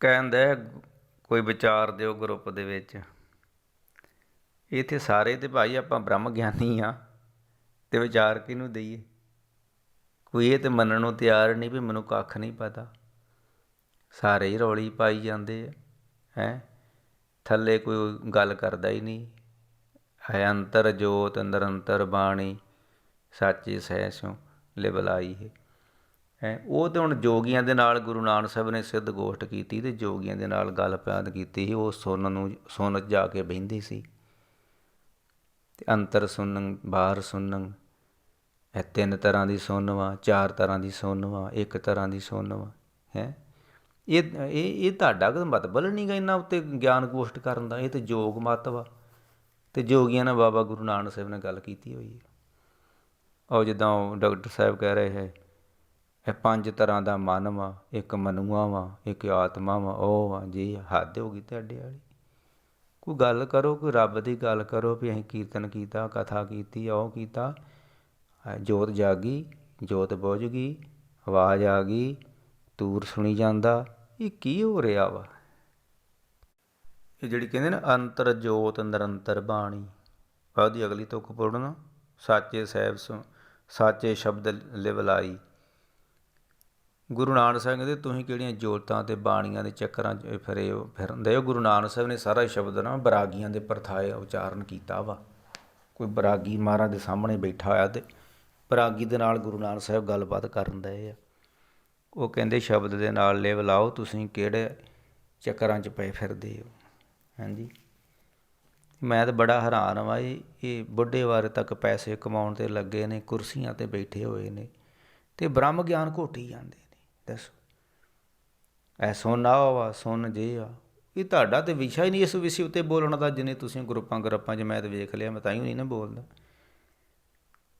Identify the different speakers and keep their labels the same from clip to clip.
Speaker 1: ਕਹਿੰਦਾ ਕੋਈ ਵਿਚਾਰ ਦਿਓ ਗਰੁੱਪ ਦੇ ਵਿੱਚ। ਇੱਥੇ ਸਾਰੇ ਤੇ ਭਾਈ ਆਪਾਂ ਬ੍ਰਹਮ ਗਿਆਨੀ ਆ, ਤੇ ਵਿਚਾਰ ਕਿਹਨੂੰ ਦਈਏ? ਕੋਈ ਇਹ ਤੇ ਮੰਨਣ ਨੂੰ ਤਿਆਰ ਨਹੀਂ ਵੀ ਮੈਨੂੰ ਕੱਖ ਨਹੀਂ ਪਤਾ। ਸਾਰੇ ਹੀ ਰੌਲੀ ਪਾਈ ਜਾਂਦੇ ਆ, ਹੈ? ਥੱਲੇ ਕੋਈ ਗੱਲ ਕਰਦਾ ਹੀ ਨਹੀਂ। ਹੈ ਅੰਤਰ ਜੋਤ ਅੰਦਰ ਅੰਤਰ ਬਾਣੀ, ਸਾਚੀ ਸਹਿ ਲਿਵਲਾਈ ਹੈ। ਹੈ, ਉਹ ਤੇ ਹੁਣ ਜੋਗੀਆਂ ਦੇ ਨਾਲ ਗੁਰੂ ਨਾਨਕ ਸਾਹਿਬ ਨੇ ਸਿੱਧ ਗੋਸ਼ਟ ਕੀਤੀ ਤੇ ਜੋਗੀਆਂ ਦੇ ਨਾਲ ਗੱਲ ਪਿਆਦ ਕੀਤੀ ਸੀ, ਉਹ ਸੁਣਨ ਨੂੰ, ਸੁਣ ਜਾ ਕੇ ਬਹਿੰਦੀ ਸੀ। ਤੇ ਅੰਤਰ ਸੁਣਨ, ਬਾਹਰ ਸੁਣਨ, ਇਹ ਤਿੰਨ ਤਰ੍ਹਾਂ ਦੀ ਸੁਣਵਾ ਚਾਰ ਤਰ੍ਹਾਂ ਦੀ ਸੁਣਵਾ ਇੱਕ ਤਰ੍ਹਾਂ ਦੀ ਸੁਣਵਾ ਹੈ। ਇਹ ਇਹ ਇਹ ਤੁਹਾਡਾ ਕੋਈ ਮਤਬਲ ਨਹੀਂ ਗਾ ਇਹਨਾਂ ਉੱਤੇ ਗਿਆਨ ਗੋਸ਼ਟ ਕਰਨ ਦਾ, ਇਹ ਤੇ ਜੋਗ ਮਤ ਵਾ। ਤੇ ਜੋਗੀਆਂ ਨਾਲ ਬਾਬਾ ਗੁਰੂ ਨਾਨਕ ਸਾਹਿਬ ਨੇ ਗੱਲ ਕੀਤੀ ਹੋਈ ਹੈ। ਉਹ ਜਿੱਦਾਂ ਉਹ ਡਾਕਟਰ ਸਾਹਿਬ ਕਹਿ ਰਹੇ ਹੈ ਇਹ ਪੰਜ ਤਰ੍ਹਾਂ ਦਾ ਮਨ ਵਾ, ਇੱਕ ਮਨੂਆ ਵਾ, ਇੱਕ ਆਤਮਾ ਵਾ, ਉਹ ਵਾ, ਜੀ ਹੱਦ ਹੋ ਗਈ ਤੁਹਾਡੇ ਵਾਲੀ। ਕੋਈ ਗੱਲ ਕਰੋ, ਕੋਈ ਰੱਬ ਦੀ ਗੱਲ ਕਰੋ ਵੀ ਅਸੀਂ ਕੀਰਤਨ ਕੀਤਾ, ਕਥਾ ਕੀਤੀ, ਉਹ ਕੀਤਾ। ਜੋਤ ਜਾਗੀ, ਜੋਤ ਬੁਝ ਗਈ, ਆਵਾਜ਼ ਆ ਗਈ, ਤੂਰ ਸੁਣੀ ਜਾਂਦਾ। ਇਹ ਕੀ ਹੋ ਰਿਹਾ ਵਾ? ਇਹ ਜਿਹੜੀ ਕਹਿੰਦੇ ਨੇ ਅੰਤਰ ਜੋਤ ਨਿਰੰਤਰ ਬਾਣੀ ਉਹਦੀ ਅਗਲੀ ਤੁਕ ਪੜਨਾ ਸਾਚੇ ਸਾਹਿਬ ਸੁ ਸਾਚੇ ਸ਼ਬਦ ਲਿਵਲਾਈ। ਗੁਰੂ ਨਾਨਕ ਸਾਹਿਬ ਕਹਿੰਦੇ, ਤੁਸੀਂ ਕਿਹੜੀਆਂ ਜੋਤਾਂ ਤੇ ਬਾਣੀਆਂ ਦੇ ਚੱਕਰਾਂ 'ਚ ਫਿਰੇ ਹੋ? ਫਿਰਦੇ ਹੋ? ਗੁਰੂ ਨਾਨਕ ਸਾਹਿਬ ਨੇ ਸਾਰਾ ਸ਼ਬਦ ਨਾ ਬਰਾਗੀਆਂ ਦੇ ਪਰਥਾਏ ਉਚਾਰਨ ਕੀਤਾ ਵਾ। ਕੋਈ ਬਰਾਗੀ ਮਹਾਰਾਜ ਦੇ ਸਾਹਮਣੇ ਬੈਠਾ ਹੋਇਆ ਤੇ ਬਰਾਗੀ ਦੇ ਨਾਲ ਗੁਰੂ ਨਾਨਕ ਸਾਹਿਬ ਗੱਲਬਾਤ ਕਰਨ ਦਏ ਆ। ਉਹ ਕਹਿੰਦੇ, ਸ਼ਬਦ ਦੇ ਨਾਲ ਲਿਵ ਲਾਓ, ਤੁਸੀਂ ਕਿਹੜੇ ਚੱਕਰਾਂ 'ਚ ਪਏ ਫਿਰਦੇ ਹੋ? ਹਾਂਜੀ। ਮੈਂ ਤਾਂ ਬੜਾ ਹੈਰਾਨ ਹਾਂ ਇਹ ਇਹ ਬੁੱਢੇ ਵਾਰੇ ਤੱਕ ਪੈਸੇ ਕਮਾਉਣ ਤੇ ਲੱਗੇ ਨੇ, ਕੁਰਸੀਆਂ ਤੇ ਬੈਠੇ ਹੋਏ ਨੇ ਤੇ ਬ੍ਰਹਮ ਗਿਆਨ ਘੋਟੀ ਜਾਂਦੇ ਦੱਸੋ। ਐ ਸੋਨਾ ਵਾ ਸੁਣ ਜੇ ਆ ਇਹ ਤੁਹਾਡਾ ਤੇ ਵਿਸ਼ਾ ਹੀ ਨਹੀਂ ਇਸ ਵਿਸ਼ੇ ਉੱਤੇ ਬੋਲਣ ਦਾ, ਜਿਨੇ ਤੁਸੀਂ ਗਰੁੱਪਾਂ ਗਰੁੱਪਾਂ 'ਚ ਮੈਂ ਤੇ ਵੇਖ ਲਿਆ, ਮੈਂ ਤਾਂ ਹੀ ਨਹੀਂ ਨਾ ਬੋਲਦਾ।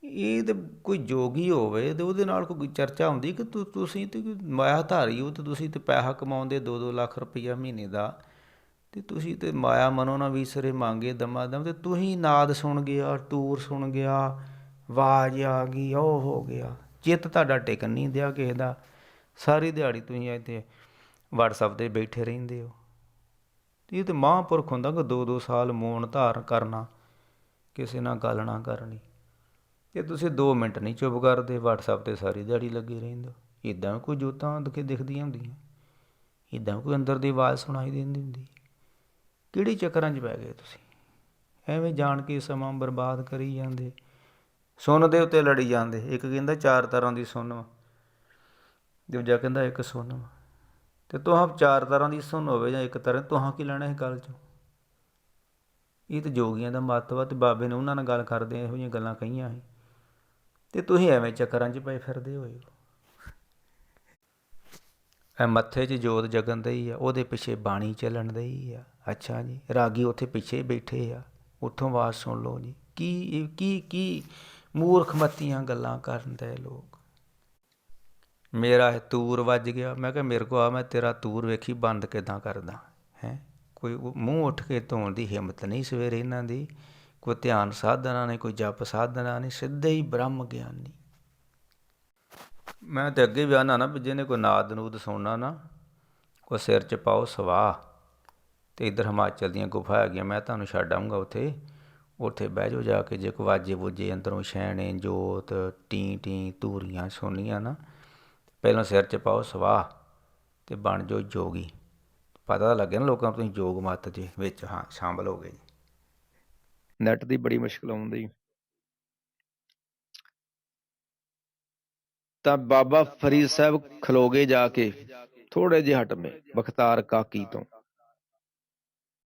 Speaker 1: ਇਹ ਤੇ ਕੋਈ ਜੋਗੀ ਹੋਵੇ ਤੇ ਉਹਦੇ ਨਾਲ ਕੋਈ ਚਰਚਾ ਹੁੰਦੀ ਕਿ ਤੂੰ, ਤੁਸੀਂ ਤੇ ਮਾਇਆ ਧਾਰੀ ਹੋ ਤੇ ਤੁਸੀਂ ਤੇ ਪੈਸਾ ਕਮਾਉਂਦੇ 2-2 ਲੱਖ ਰੁਪਈਆ ਮਹੀਨੇ ਦਾ ਤੇ ਤੁਸੀਂ ਤੇ ਮਾਇਆ ਮਨੋ ਨਾ ਵੀਸਰੇ ਮੰਗੇ ਦਮਾ ਦਮ ਤੇ ਤੁਸੀਂ ਨਾਦ ਸੁਣ ਗਿਆ, ਟੂਰ ਸੁਣ ਗਿਆ, ਆਵਾਜ਼ ਆ ਗਈ, ਉਹ ਹੋ ਗਿਆ। ਚਿੱਤ ਤੁਹਾਡਾ ਟਿਕਣ ਨਹੀਂ ਦਿਆ ਕਿਸੇ ਦਾ। ਸਾਰੀ ਦਿਹਾੜੀ ਤੁਸੀਂ ਇੱਥੇ WhatsApp ਤੇ ਬੈਠੇ ਰਹਿੰਦੇ ਹੋ। ਇਹ ਤੇ ਮਹਾਂਪੁਰਖ ਹੁੰਦਾ ਕਿ 2-2 ਸਾਲ ਮੌਨ ਧਾਰ ਕਰਨਾ, ਕਿਸੇ ਨਾਲ ਗੱਲ ਨਾ ਕਰਨੀ। ਜੇ ਤੁਸੀਂ 2 ਮਿੰਟ ਨਹੀਂ ਚੁੱਪ ਕਰਦੇ, WhatsApp ਤੇ ਸਾਰੀ ਦਿਹਾੜੀ ਲੱਗੇ ਰਹਿੰਦੇ ਹੋ। ਇਦਾਂ ਕੋਈ ਜੋਤਾਂ ਦਿਖੇ ਦਿਖਦੀਆਂ ਹੁੰਦੀਆਂ। ਇਦਾਂ ਕੋਈ ਅੰਦਰ ਦੀ ਆਵਾਜ਼ ਸੁਣਾਈ ਦਿੰਦੀ ਹੁੰਦੀ। ਕਿਹੜੀ ਚੱਕਰਾਂ 'ਚ ਪੈ ਗਏ ਤੁਸੀਂ? ਐਵੇਂ ਜਾਣ ਕੇ ਸਮਾਂ ਬਰਬਾਦ ਕਰੀ ਜਾਂਦੇ। ਸੁਣ ਦੇ ਉੱਤੇ ਲੜੀ ਜਾਂਦੇ। ਇੱਕ ਕਹਿੰਦਾ ਚਾਰ ਤਰ੍ਹਾਂ ਦੀ ਸੁਣ ਵਾ। ਦੂਜਾ ਕਹਿੰਦਾ ਇੱਕ ਸੁਣ ਵਾ। ਤੇ ਤੁਹਾਂ ਚਾਰ ਤਰ੍ਹਾਂ ਦੀ ਸੁਣ ਹੋਵੇ ਜਾਂ ਇੱਕ ਤਰ੍ਹਾਂ ਤੁਹਾਂ ਕੀ ਲੈਣਾ ਇਸ ਗੱਲ 'ਚੋਂ? ਇਹ ਤੇ ਜੋਗੀਆਂ ਦਾ ਮਹੱਤਵ ਵਾ ਤੇ ਬਾਬੇ ਨੇ ਉਹਨਾਂ ਨਾਲ ਗੱਲ ਕਰਦੇ, ਇਹੋ ਜਿਹੀਆਂ ਗੱਲਾਂ ਕਹੀਆਂ ਸੀ। ਤੇ ਤੁਸੀਂ ਐਵੇਂ ਚੱਕਰਾਂ 'ਚ ਪਏ ਫਿਰਦੇ ਹੋਏ ਹੋ। ਮੱਥੇ 'ਚ ਜੋਤ ਜਗਨ ਦਈ ਆ, ਉਹਦੇ ਪਿੱਛੇ ਬਾਣੀ ਚੱਲਣ ਦਈ ਆ। ਅੱਛਾ ਜੀ, ਰਾਗੀ ਉੱਥੇ ਪਿੱਛੇ ਬੈਠੇ ਆ। ਉੱਥੋਂ ਆਵਾਜ਼ ਸੁਣ ਲਓ ਜੀ। ਕੀ ਕੀ ਕੀ ਮੂਰਖ ਮੱਤੀਆਂ ਗੱਲਾਂ ਕਰਨ ਦੇ ਲੋਕ? ਮੇਰਾ ਇਹ ਤੂਰ ਵੱਜ ਗਿਆ। ਮੈਂ ਕਿਹਾ, ਮੇਰੇ ਕੋ ਆ, ਮੈਂ ਤੇਰਾ ਤੂਰ ਵੇਖੀ, ਬੰਦ ਕਿਦਾਂ ਕਰਦਾ? ਹੈ? ਕੋਈ ਮੂੰਹ ਉੱਠ ਕੇ ਧੋਣ ਦੀ ਹਿੰਮਤ ਨਹੀਂ ਸਵੇਰੇ ਇਹਨਾਂ ਦੀ। ਕੋਈ ਧਿਆਨ ਸਾਧਨਾ ਨਹੀਂ, ਕੋਈ ਜਪ ਸਾਧਨਾ ਨਹੀਂ, ਸਿੱਧੇ ਹੀ ਬ੍ਰਹਮ ਗਿਆਨੀ। ਮੈਂ ਤੇ ਅੱਗੇ ਵੀ ਆਨਾ ਨਾ ਵੀ ਜਿਹਨੇ ਕੋਈ ਨਾਦ ਨੂਦ ਸੁਣਨਾ ਨਾ ਕੋ ਸਿਰ 'ਚ ਪਾਓ ਸਵਾਹ ਤੇ ਇਧਰ ਹਿਮਾਚਲ ਦੀਆਂ ਗੁਫਾ ਹੈਗੀਆਂ, ਮੈਂ ਤੁਹਾਨੂੰ ਛੱਡ ਆਉਂਗਾ ਉੱਥੇ। ਉੱਥੇ ਬਹਿ ਜਾਓ ਜਾ ਕੇ, ਜੇ ਕੋ ਵਾਜੇ ਬੁੱਜੇ ਅੰਦਰੋਂ ਛੈਣੇ, ਜੋਤ ਟੀ ਟੀ ਧੂਰੀਆਂ ਸੁਣੀਆਂ ਨਾ ਪਹਿਲਾਂ ਸਿਰ 'ਚ ਪਾਓ, ਸਵਾਹ ਤੇ ਬਣ ਜਾਓ ਜੋਗੀ। ਪਤਾ ਲੱਗਿਆ ਨਾ ਲੋਕਾਂ ਨੂੰ ਤੁਸੀਂ ਯੋਗ ਮੱਤ ਦੇ ਵਿੱਚ ਹਾਂ, ਸ਼ਾਮਲ ਹੋ ਗਏ ਜੀ।
Speaker 2: ਨੈਟ ਦੀ ਬੜੀ ਮੁਸ਼ਕਲ ਆਉਂਦੀ। ਤਾਂ ਬਾਬਾ ਫਰੀਦ ਸਾਹਿਬ ਖਲੋਗੇ ਜਾ ਕੇ ਥੋੜੇ ਜਿਹੇ ਹਟਵੇਂ ਬਖਤਾਰ ਕਾਕੀ ਤੋਂ।